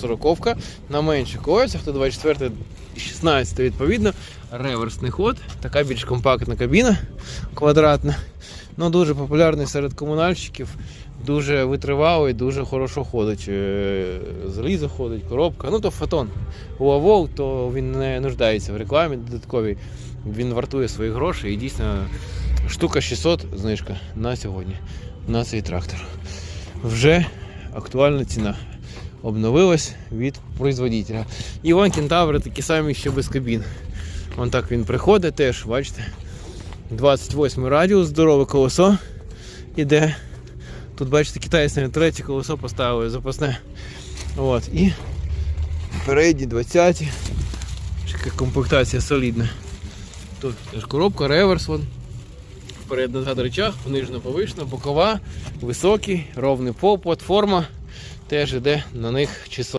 40 на менших колесах, то 24 16 відповідно. Реверсний ход, така більш компактна кабіна квадратна. Ну, дуже популярний серед комунальщиків, дуже витривалий, дуже хорошо ходить. Е, Залізо ходить, коробка. Ну то фотон. У Авол, то він не нуждається в рекламі додатковій. Він вартує свої гроші і дійсно штука 600 знижка на сьогодні на цей трактор. Вже актуальна ціна. Обновилась від производителя. Іван Кентаври такі самі, що без кабін. Вон так він приходить теж, бачите. 28 радіус, здорове колесо іде. Тут, бачите, китайці на третє колесо поставили запасне. От. І передні 20. Така комплектація солідна. Тут теж коробка, реверс. Вон. Вперед назад речах, понижена повишена, бокова, високий, ровний пол, платформа. Теж іде на них число.